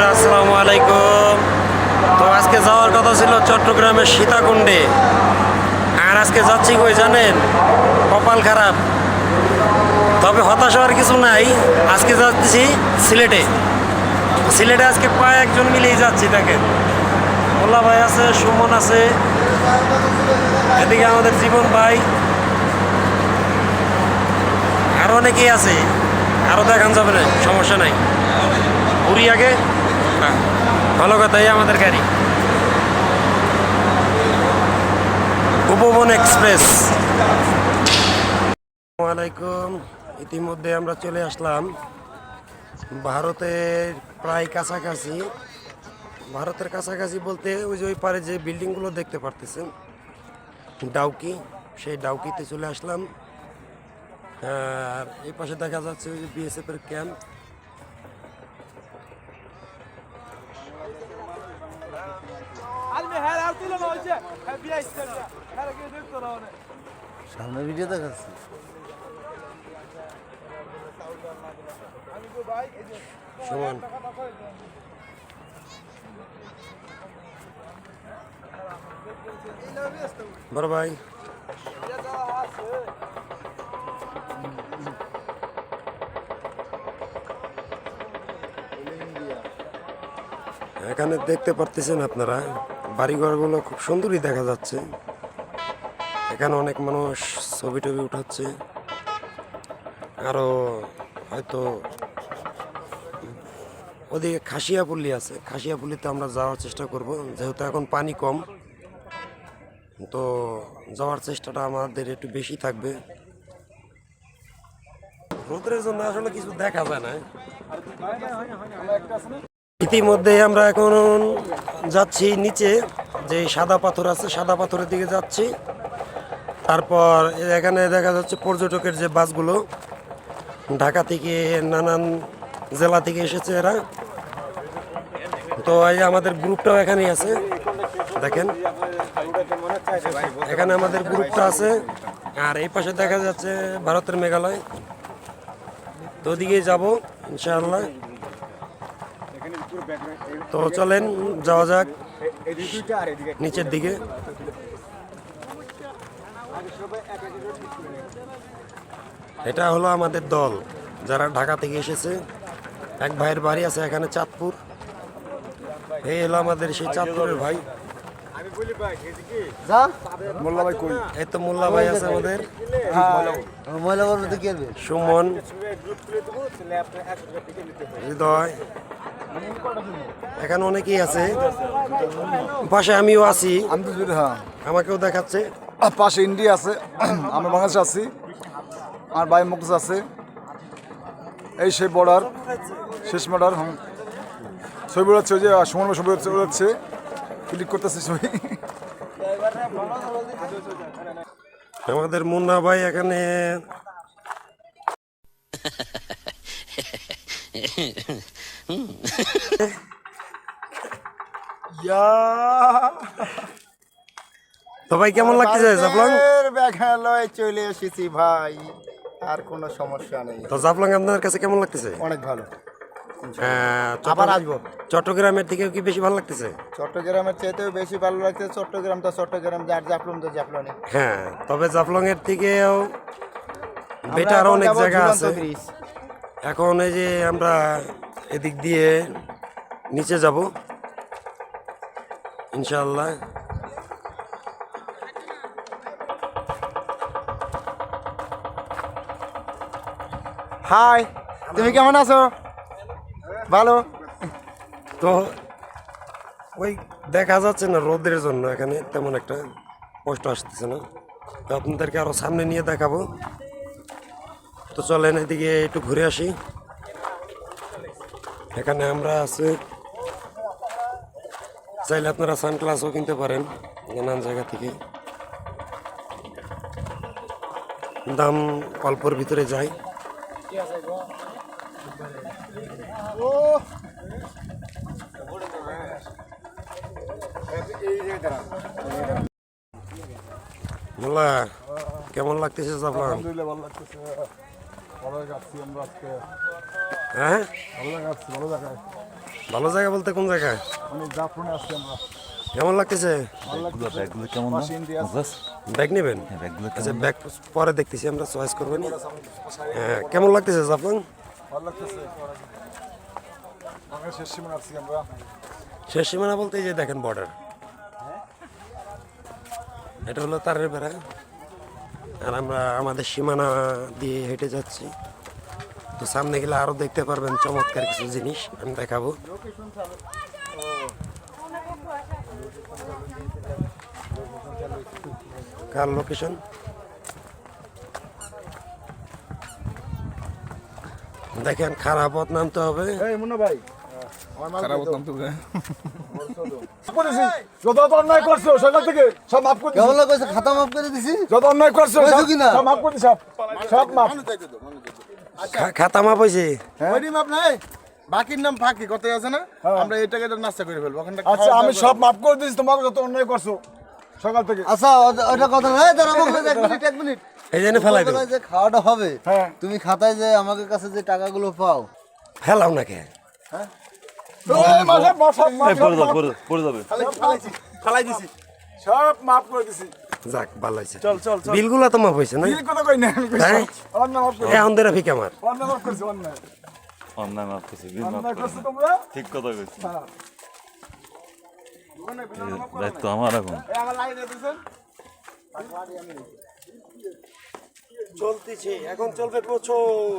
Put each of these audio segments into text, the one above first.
বন্ধুরা, আসসালামু আলাইকুম। তো আজকে যাওয়ার কথা ছিল চট্টগ্রামের সীতাকুণ্ডে। আর আজকে যাচ্ছি কই জানেন? কপাল খারাপ। তবে হতাশ হওয়ার কিছু নাই। আজকে যাচ্ছি সিলেটে। সিলেটে আজকে কয়েকজন মিলেই যাচ্ছি, দেখেন। মোল্লা ভাই আছে, সুমন আছে। এদিকে আমাদের জীবন ভাই। আরও অনেকেই আছে। আরও দেখান যাবে না, সমস্যা নাই। পুরী আগে। ভালো কথাই আমাদের গাড়ি। উপবন এক্সপ্রেস। আসসালামাইকুম ইতিমধ্যে আমরা চলে আসলাম ভারতের প্রায় কাছাকাছি। ভারতের কাছাকাছি বলতে ওই যে ওই পারে যে বিল্ডিংগুলো দেখতে পারতেছেন, ডাউকি, সেই ডাউকিতে চলে আসলাম। আর এই পাশে দেখা যাচ্ছে ওই যে বিএসএফ এর ক্যাম্প। সামনে ভিডিও দেখাচ্ছি। সমান। বড় ভাই। এখানে দেখতে পারতেছেন আপনারা। বাড়িঘরগুলো খুব সুন্দরই দেখা যাচ্ছে। এখানে অনেক মানুষ ছবি টবি উঠাচ্ছে। আরও হয়তো ওদিকে খাসিয়াপল্লি আছে। খাসিয়াপল্লিতে আমরা যাওয়ার চেষ্টা করব, যেহেতু এখন পানি কম। তো যাওয়ার চেষ্টাটা আমাদের একটু বেশি থাকবে। রোদের জন্য আসলে কিছু দেখা যায় না। ইতিমধ্যে আমরা এখন যাচ্ছি নিচে, যে সাদা পাথর আছে, সাদা পাথরের দিকে যাচ্ছি। তারপর এখানে দেখা যাচ্ছে পর্যটকের যে বাসগুলো, ঢাকা থেকে নানান জেলা থেকে এসেছে এরা। তো এই আমাদের গ্রুপটাও এখানেই আছে, দেখেন। এখানে আমাদের গ্রুপটা আছে, আর এই পাশে দেখা যাচ্ছে ভারতের মেঘালয়। তো ওদিকে যাব, ইনশাআল্লাহ। তো চলেন যাওয়া যাক। নিচের দিকে। এটা হলো আমাদের দল যারা ঢাকা থেকে এসেছে। এক ভাইয়ের বাড়ি আছে এখানে চাঁদপুর। এই হলো আমাদের সেই চাঁদপুরের ভাই। যা। মোল্লা এই তো মোল্লা ভাই আছে আমাদের। করবে সুমন। হৃদয়। এখানে অনেকেই আছে। পাশে আমিও আছি। আমি তো হ্যাঁ আমাকেও দেখাচ্ছে। আর পাশে ইন্ডিয়া আছে। আমরা বাংলাদেশ আছি। আর ভাই মুখস আছে। এই সেই বর্ডার শেষ বর্ডার হুম। ছবি বেরোচ্ছে ওই যে সুমন ছবি বেরোচ্ছে বেরোচ্ছে। ক্লিক করতেছে ছবি। আমাদের মুন্না ভাই এখানে তো ভাই কেমন লাগতেছে জাফলং? মেঘালয় চলে এসেছি ভাই। আর কোনো সমস্যা নেই। তো জাফলং আপনাদের কাছে কেমন লাগতেছে? অনেক ভালো। হ্যাঁ, আবার আসব। চট্টগ্রামের থেকে কি বেশি ভালো লাগতেছে? চট্টগ্রামের চাইতেও বেশি ভালো লাগছে চট্টগ্রাম তো চট্টগ্রাম যার জাফলন তো হ্যাঁ তবে জাফলং এর থেকেও বেটার অনেক জায়গা আছে। এখন এই যে আমরা এদিক দিয়ে নিচে যাব। ইনশাল্লাহ হাই তুমি কেমন আছো? ভালো? তো ওই দেখা যাচ্ছে না রোদের জন্য এখানে তেমন একটা কষ্ট আসতেছে না। তো আপনাদেরকে আরও সামনে নিয়ে দেখাবো। তো চলেন এদিকে একটু ঘুরে আসি। এখানে আমরা আছি। চাইলে আপনারা সানগ্লাসও কিনতে পারেন, নানান জায়গা থেকে। দাম অল্পর ভিতরে যায়। কেমন লাগতেছে আলহামদুলিল্লাহ, ভালো লাগতেছে। ভালো আজকে। হ্যাঁ? ভালো জায়গা ভালো জায়গায়। ভালো জায়গা বলতে কোন জায়গায়? মানে জাফরনে আসছি আমরা। কেমন লাগতেছে? ব্যাগগুলো কেমন। ব্যাগ নেবেন? ব্যাগগুলো আচ্ছা ব্যাগ পরে দেখতেছি আমরা চয়েস করব নি। হ্যাঁ কেমন লাগতেছে ভালো লাগতেছে। বাংলাদেশের সীমানা আসছি আমরা। শেষ সীমানা বলতে এই যে দেখেন বর্ডার এটা হলো তারের বেড়া। আর আমরা আমাদের সীমানা দিয়ে হেঁটে যাচ্ছি। তো সামনে গেলে আরও দেখতে পারবেন চমৎকার কিছু জিনিস আমি দেখাবো। কার লোকেশন দেখেন খারাপ পথ নামতে হবে। খাতা মাফ করে দিছি? যত অন্যায় করছ সব- কিনা? সব মাফ করে দিছি সব মাফ। খাতা মাপ হয়েছে ওই মাপ নাই বাকির নাম ফাঁকি কত আছে না? আমরা এই টাকাটা নাস্তা করে ফেলব ওখানটা আচ্ছা আমি সব মাফ করে দিয়েছি তোমাকে যত অন্যায় করছ সকাল থেকে। আচ্ছা ওটা- ওটা কথা নয় দাঁড়া এক মিনিট এক মিনিট। এই জন্য ফেলাই দেবো। যে খাওয়াটা হবে হ্যাঁ। তুমি খাতায় যে আমাদের কাছে যে টাকাগুলো পাও। ফেলাও না কে? এই মাসে মাফ, সব মাফ, সব পড়ে যাবে পড়ে- পড়ে যাবে। ফালাই দিছি। সব মাফ করে দিছি। যাক ভালো হয়েছে। চল চল চল। বিলগুলো তো মাপ হয়েছে না? কি কথা কই না আমি কইছি, তাই? অন্যায় এখন দেরা ফিক আমার। অন্যায় মাফ করছি বিল মাফ অন্যায় করছি। তোমরা? ঠিক কথা কইছি। হ্যাঁ। দায়িত্ব আমার এখন। আমার লাইনে দিছেন চলতেছে এখন চলবে প্রচুর।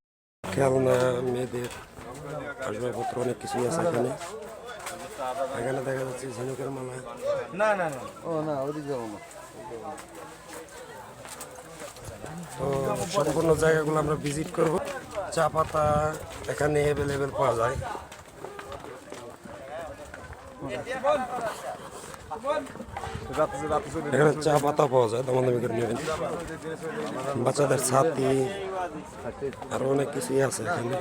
খেলনা মেয়েদের আসবাবপত্র অনেক কিছুই আছে এখানে? এখানে দেখা যাচ্ছে ঝিনুকের মালা। না না না। ও না ওদিকে যাব না। তো সম্পূর্ণ জায়গাগুলো আমরা ভিজিট করব। চা পাতা এখানে অ্যাভেলেবেল পাওয়া যায়। এখানে চা পাতা পাওয়া যায়, দামাদামি করে নেবেন বাচ্চাদের ছাতি আরও অনেক কিছুই আছে এখানে।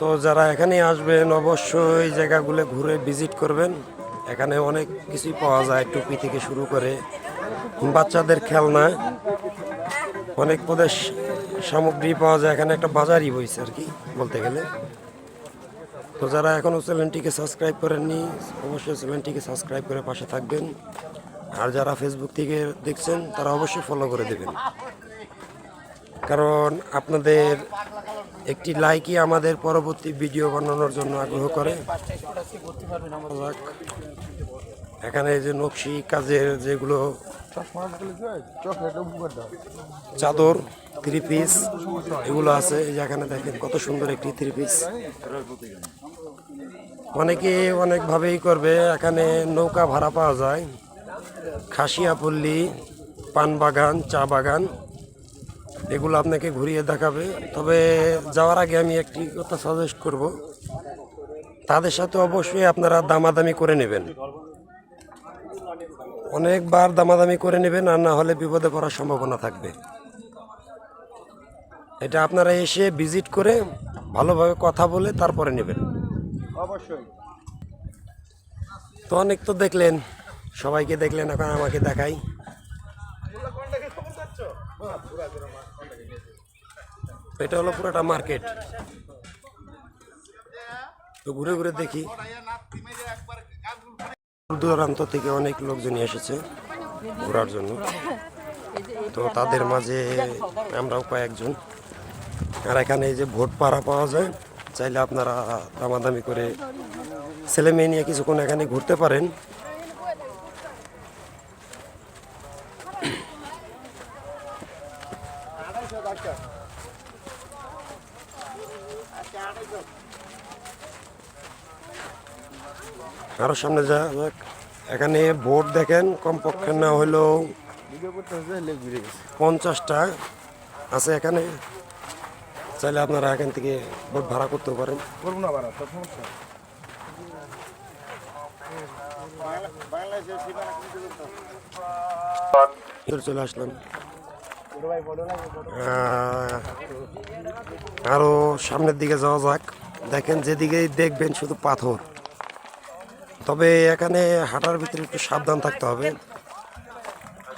তো যারা এখানে আসবেন, অবশ্যই জায়গাগুলো ঘুরে ভিজিট করবেন। এখানে অনেক কিছুই পাওয়া যায়, টুপি থেকে শুরু করে। বাচ্চাদের খেলনা, অনেক প্রদেশ সামগ্রী পাওয়া যায়, এখানে একটা বাজারই বইছে আর কি, বলতে গেলে। তো যারা এখনও চ্যানেলটিকে সাবস্ক্রাইব করেননি, অবশ্যই চ্যানেলটিকে সাবস্ক্রাইব করে পাশে থাকবেন। আর যারা ফেসবুক থেকে দেখছেন, তারা অবশ্যই ফলো করে দেবেন। কারণ আপনাদের একটি লাইকই আমাদের পরবর্তী ভিডিও বানানোর জন্য আগ্রহ করে। এখানে যে নকশি কাজের যেগুলো চাদর থ্রি পিস এগুলো আছে। এই যে এখানে দেখেন কত সুন্দর একটি থ্রি পিস অনেকে অনেকভাবেই করবে। এখানে নৌকা ভাড়া পাওয়া যায়। খাসিয়াপল্লি, পান বাগান, চা বাগান, এগুলো আপনাকে ঘুরিয়ে দেখাবে। তবে যাওয়ার আগে আমি একটি কথা সাজেস্ট করব। তাদের সাথে অবশ্যই আপনারা দামাদামি করে নেবেন। অনেকবার দামাদামি করে নেবেন আর না হলে বিপদে পড়ার সম্ভাবনা থাকবে। এটা আপনারা এসে ভিজিট করে ভালোভাবে কথা বলে তারপরে নেবেন। অবশ্যই। তো অনেক তো দেখলেন সবাইকে দেখলেন এখন আমাকে দেখাই। এটা হলো পুরোটা মার্কেট। তো ঘুরে ঘুরে দেখি। দূরান্ত থেকে অনেক লোকজনই এসেছে ঘোরার জন্য। তো তাদের মাঝে আমরাও কয়েকজন। আর এখানে যে ভোট পাড়া পাওয়া যায়, চাইলে আপনারা দামাদামি করে ছেলে মেয়ে নিয়ে কিছুক্ষণ এখানে ঘুরতে পারেন। আরও সামনে যা যাক। এখানে ভোট দেখেন কমপক্ষে না হলেও পঞ্চাশটা আছে এখানে। চাইলে আপনারা এখান থেকে ভোট ভাড়া করতে পারেন। করব না চলে আসলাম। আহ, আরও সামনের দিকে যাওয়া যাক। দেখেন যেদিকেই দেখবেন শুধু পাথর। তবে এখানে হাঁটার ভিতরে একটু সাবধান থাকতে হবে।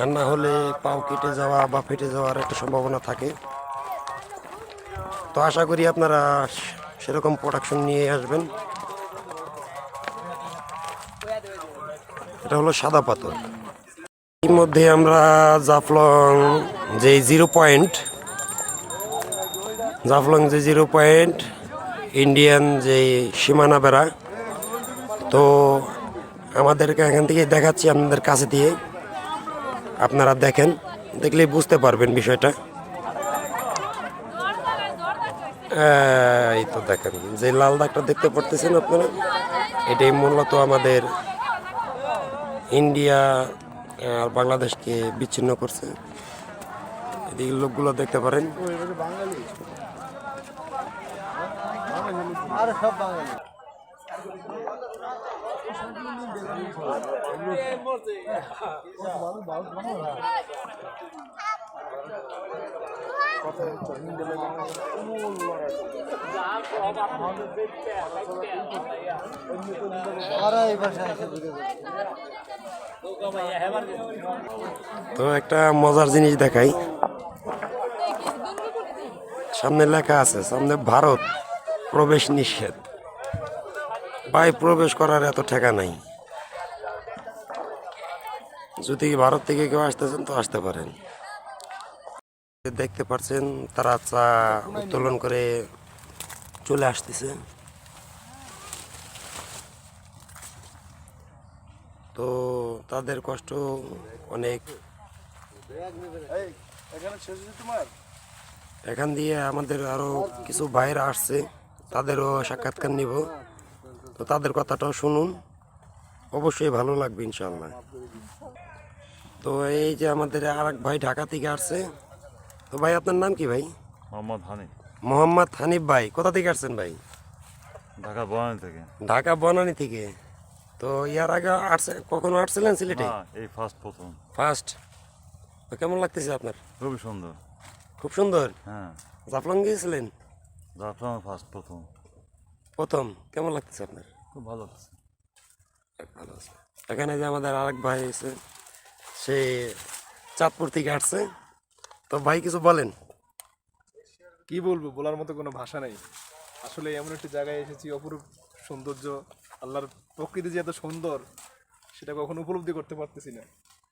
আর না হলে পাও কেটে যাওয়া বা ফেটে যাওয়ার একটা সম্ভাবনা থাকে। তো আশা করি আপনারা সেরকম প্রোডাকশন নিয়ে আসবেন। এটা হলো সাদা পাথর। এর মধ্যে আমরা জাফলং যে জিরো পয়েন্ট, জাফলং যে জিরো পয়েন্ট, ইন্ডিয়ান যে সীমানা বেড়া তো আমাদেরকে এখান থেকে দেখাচ্ছি আপনাদের কাছে দিয়ে। আপনারা দেখেন দেখলে বুঝতে পারবেন বিষয়টা। এই তো দেখেন, যে লাল দাগটা দেখতে পারতেছেন আপনারা, এটাই মূলত আমাদের ইন্ডিয়া আর বাংলাদেশকে বিচ্ছিন্ন করছে। এদিকে লোকগুলো দেখতে পারেন। আর সব বাঙালি ওরা এই ভাষায় এসে বুঝে যাবে। তো একটা মজার জিনিস দেখাই। সামনে লেখা আছে, সামনে ভারত প্রবেশ নিষেধ। ভাই, প্রবেশ করার এত ঠেকা নাই। যদি ভারত থেকে কেউ আসতেছেন, তো আসতে পারেন। দেখতে পাচ্ছেন তারা চা উত্তোলন করে চলে আসতেছে। তো তাদের কষ্ট অনেক। এখানে দিয়ে আমাদের আরও কিছু বাইরে আসছে, তাদেরও সাক্ষাৎকার নিব। তো তাদের কথাটাও শুনুন। অবশ্যই ভালো লাগবে ইনশাল্লাহ তো এই যে আমাদের আর এক ভাই ঢাকা থেকে আসছে। তো ভাই আপনার নাম কি ভাই? মোহাম্মদ হানি। মোহাম্মদ হানিফ ভাই কোথা থেকে আসছেন ভাই? ঢাকা বনানী থেকে। ঢাকা বনানী থেকে। তো ইয়ার আগে আসছে কখনো আসছিলেন সিলেটে? এই ফার্স্ট প্রথম। ফার্স্ট তো কেমন লাগতেছে আপনার? খুবই সুন্দর। খুব সুন্দর? হ্যাঁ। জাফলং গিয়েছিলেন? জাফলং ফার্স্ট প্রথম। প্রথম? কেমন লাগতেছে আপনার? খুব ভালো লাগছে। ভালো আছে এখানে যে আমাদের আরেক ভাই আছে সে চাঁদপুর থেকে আসছে। তো ভাই, কিছু বলেন। কি বলব, বলার মতো কোনো ভাষা নেই। আসলে এমন একটি জায়গায় এসেছি, অপরূপ সৌন্দর্য, আল্লাহর প্রকৃতি যে এত সুন্দর, সেটা কখনো উপলব্ধি করতে পারতেছি না।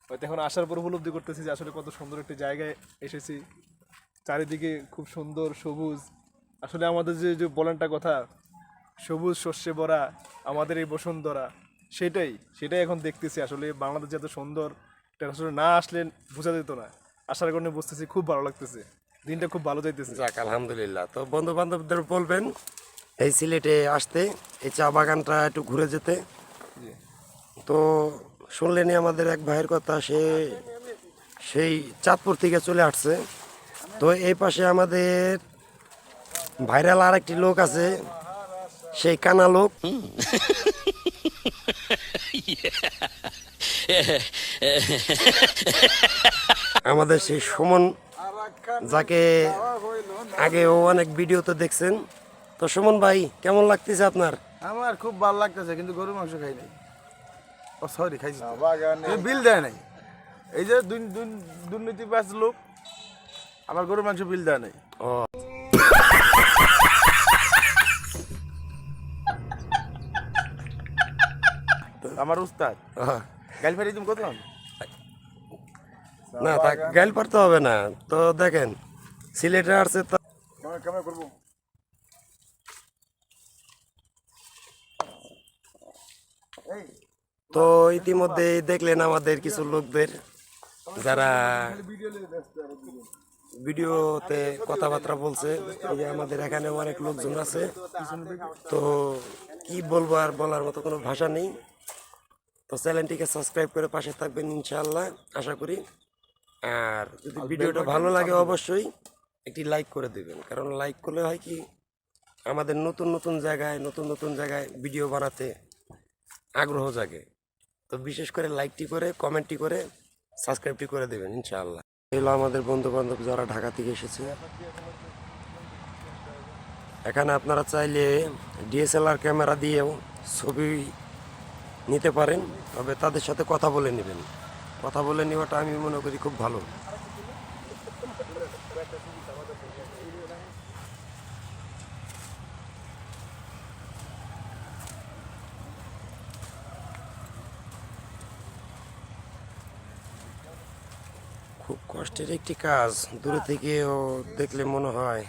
হয়তো এখন আসার পর উপলব্ধি করতেছি যে আসলে কত সুন্দর একটি জায়গায় এসেছি। চারিদিকে খুব সুন্দর, সবুজ। আসলে আমাদের যে যে বলেনটা কথা, সবুজ শস্যে ভরা আমাদের এই বসুন্ধরা, সেটাই সেটাই এখন দেখতেছি। আসলে বাংলাদেশ যে এত সুন্দর আসলে না আসলে বোঝা যেত না। আসার কারণে বুঝতেছি খুব ভালো লাগতেছে। দিনটা খুব ভালো যাইতেছে। যাক আলহামদুলিল্লাহ। তো বন্ধু বান্ধবদের বলবেন এই সিলেটে আসতে এই চা বাগানটা একটু ঘুরে যেতে। তো শুনলেনি আমাদের এক ভাইয়ের কথা সে সেই চাঁদপুর থেকে চলে আসছে। তো এই পাশে আমাদের ভাইরাল আরেকটি লোক আছে সেই কানা লোক। আমাদের সেই সুমন যাকে আগেও অনেক ভিডিও তো দেখছেন। তো সুমন ভাই কেমন লাগতেছে আপনার? আমার খুব ভালো লাগতেছে কিন্তু গরুর মাংস খাই নাই। ও সরি খাইছি। বিল দেয় নাই। এই যে দুর্নীতি দুর্নীতিবাজ লোক আমার গরুর মাংস বিল দেয় নাই। ও। আমার উস্তাদ। আহ, ফেরি তুমি কত না তা গাইল পারতে হবে না। তো দেখেন সিলেটে আসছে তো কেমন কেমন করব? তো ইতিমধ্যে দেখলেন আমাদের কিছু লোকদের যারা ভিডিওতে কথাবার্তা বলছে যে আমাদের এখানে অনেক লোকজন আছে। তো কি বলব আর বলার মতো কোনো ভাষা নেই। তো চ্যানেলটিকে সাবস্ক্রাইব করে পাশে থাকবেন ইনশাআল্লাহ আশা করি। আর যদি ভিডিওটা ভালো লাগে অবশ্যই একটি লাইক করে দেবেন কারণ লাইক করলে হয় কি আমাদের নতুন নতুন জায়গায় নতুন নতুন জায়গায় ভিডিও বানাতে আগ্রহ জাগে। তো বিশেষ করে লাইকটি করে কমেন্টটি করে সাবস্ক্রাইবটি করে দেবেন ইনশাআল্লাহ। এগুলো আমাদের বন্ধু বান্ধব যারা ঢাকা থেকে এসেছে। এখানে আপনারা চাইলে ডিএসএলআর ক্যামেরা দিয়েও ছবি নিতে পারেন, তবে তাদের সাথে কথা বলে নেবেন। কথা বলে নেওয়াটা আমি মনে করি খুব ভালো। খুব কষ্টের একটি কাজ। দূরে থেকেও দেখলে মনে হয়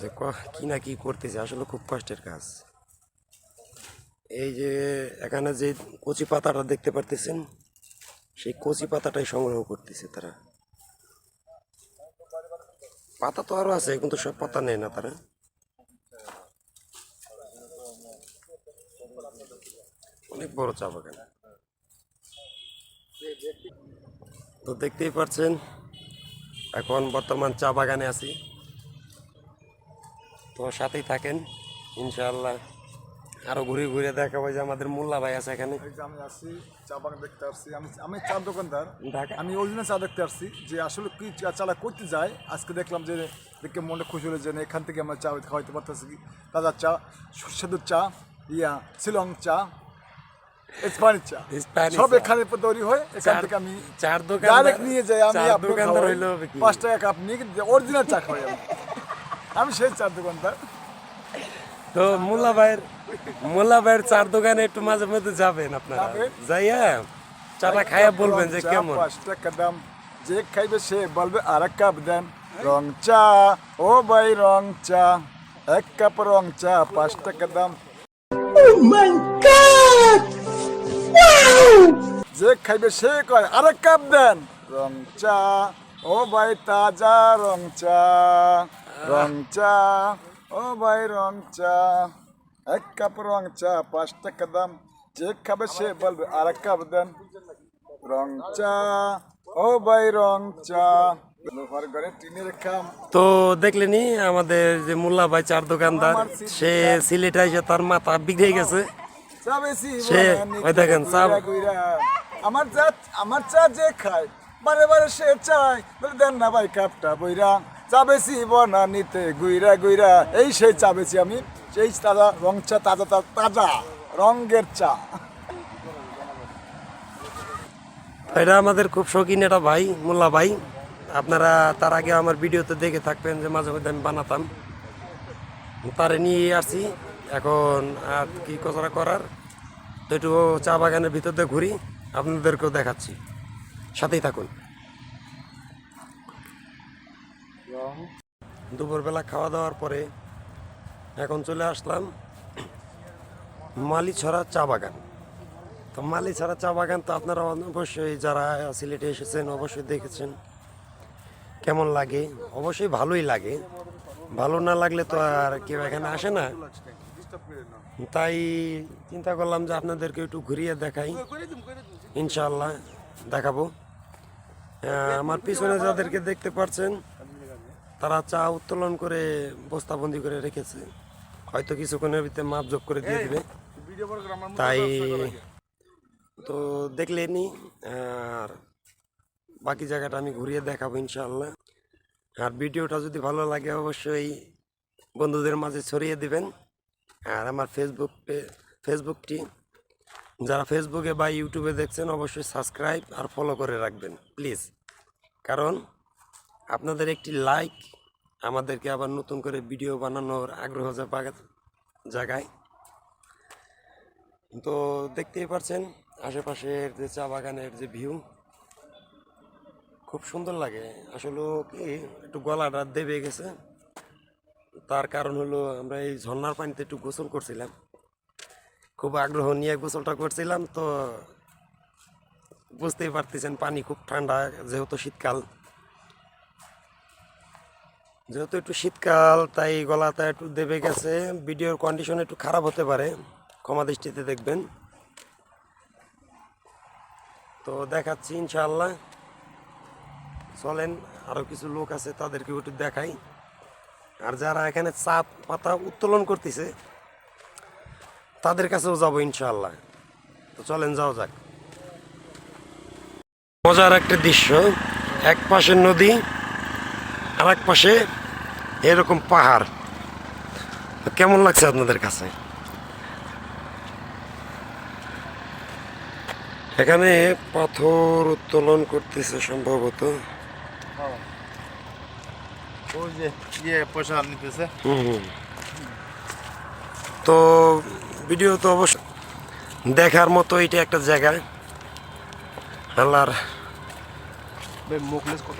যে ক- কি না কি করতেছে, আসলে খুব কষ্টের কাজ। এই যে এখানে যে কচি পাতাটা দেখতে পারতেছেন, সেই কচি পাতাটাই সংগ্রহ করতেছে তারা। পাতা তো আরও আছে, কিন্তু সব পাতা নেই না তারা। অনেক বড় চা বাগান। তো দেখতেই পাচ্ছেন, এখন বর্তমান চা বাগানে আছি। তো সাথেই থাকেন, ইনশাআল্লাহ। আরও ঘুরে ঘুরে দেখাবো যে আমাদের মোল্লা ভাই আছে এখানে। আমি আসছি চা বাগান দেখতে আসছি। আমি আমি চা দোকানদার। আমি অরিজিনাল চা দেখতে আসছি যে আসলে কি চালা করতে যায়। আজকে দেখলাম যে দেখে মনে খুশি হলো যে এখান থেকে আমরা চা খাওয়াইতে পারতেছি কি? তাজা চা সুস্বাদু চা ইয়া শিলং চা সব এখানে তৈরি হয়। এখান থেকে আমি চার দোকান ডাইরেক্ট নিয়ে যাই। আমি চার দোকানদার হইল পাঁচ টাকা কাপ নিয়ে অরিজিনাল চা খাওয়াই আমি। আমি সেই চার দোকানদার। তো মোল্লা ভাইয়ের মোল্লা ভাইয়ের চার দোকানে একটু মাঝে মধ্যে যাবেন আপনারা। যাইয়া চাটা খাইয়া বলবেন যে কেমন? পাঁচ টাকা দাম। যে খাইবে সে বলবে আর এক কাপ দেন। রং চা ও ভাই রং চা। এক কাপ রং চা পাঁচ টাকা দাম। যে খাইবে সে কয় আর এক কাপ দেন। রং চা ও ভাই তাজা রং চা। রং চা ও ভাই রং চা। এক কাপ রং চা পাঁচ টাকা দাম যে খাবে সে বলবে আর এক কাপ দেন রং চা ও ভাই রং চা তো দেখলেনি আমাদের যে মোল্লা ভাই চার দোকানদার সে সিলেটে এসে তার মাথা বিগড়ে গেছে। চা সে, ওই দেখেন, চা-। আমার চা আমার চা যে খায় বারে বারে সে চায়। বলে দেন না ভাই কাপটা বইরা। চা বেশি বনানিতে গুইরা গুইরা এই সেই চা বেশি আমি সেই তাজা রং চা, তাজা তাজা রঙের চা। এটা আমাদের খুব শৌখিন এটা ভাই, মোল্লা ভাই। আপনারা তার আগে আমার ভিডিওতে দেখে থাকবেন যে মাঝে মধ্যে আমি বানাতাম। তারে নিয়ে আসি এখন আর কি কচরা করার? তো একটু চা বাগানের ভিতর দিয়ে ঘুরি, আপনাদেরকেও দেখাচ্ছি। সাথেই থাকুন। দুপুরবেলা খাওয়া দাওয়ার পরে এখন চলে আসলাম মালিছড়া চা বাগান। তো মালিছড়া চা বাগান তো আপনারা অবশ্যই যারা সিলেটে এসেছেন অবশ্যই দেখেছেন। কেমন লাগে? অবশ্যই ভালোই লাগে। ভালো না লাগলে তো আর কেউ এখানে আসে না। তাই চিন্তা করলাম যে আপনাদেরকে একটু ঘুরিয়ে দেখাই। ইনশাল্লাহ দেখাবো। আমার পিছনে যাদেরকে দেখতে পাচ্ছেন তারা চা উত্তোলন করে বস্তাবন্দি করে রেখেছে। হয়তো কিছুক্ষণের ভিতরে মাপ যোগ করে দিয়ে দিবে। তাই তো দেখলেনি আর বাকি জায়গাটা আমি ঘুরিয়ে দেখাবো ইনশাআল্লাহ। আর ভিডিওটা যদি ভালো লাগে অবশ্যই বন্ধুদের মাঝে ছড়িয়ে দিবেন। আর আমার ফেসবুক পে- ফেসবুকটি যারা ফেসবুকে বা ইউটিউবে দেখছেন অবশ্যই সাবস্ক্রাইব আর ফলো করে রাখবেন প্লিজ কারণ আপনাদের একটি লাইক আমাদেরকে আবার নতুন করে ভিডিও বানানোর আগ্রহ জাগা- জাগায়। তো দেখতেই পারছেন, আশেপাশের যে চা বাগানের যে ভিউ খুব সুন্দর লাগে। আসলে কি, একটু গলাটা দেবে গেছে। তার কারণ হলো আমরা এই ঝর্ণার পানিতে একটু গোসল করছিলাম। খুব আগ্রহ নিয়ে গোসলটা করছিলাম, তো বুঝতেই পারতেছেন পানি খুব ঠান্ডা, যেহেতু শীতকাল। যেহেতু একটু শীতকাল, তাই গলাটা একটু দেবে গেছে। ভিডিওর কন্ডিশন একটু খারাপ হতে পারে, ক্ষমা দৃষ্টিতে দেখবেন। তো দেখাচ্ছি ইনশাআল্লাহ। চলেন আরও কিছু লোক আছে তাদেরকেও একটু দেখাই। আর যারা এখানে চা পাতা উত্তোলন করতেছে, তাদের কাছেও যাব ইনশাআল্লাহ। তো চলেন যাও যাক। মজার একটা দৃশ্য এক পাশে নদী আর এক পাশে এরকম পাহাড়। কেমন লাগছে আপনাদের কাছে? এখানে পাথর উত্তোলন করতেছে সম্ভবত। ইয়ে। তো ভিডিও তো অবশ্য দেখার মতো এটা একটা জায়গা। আল্লাহর ভাই মুখলেস কত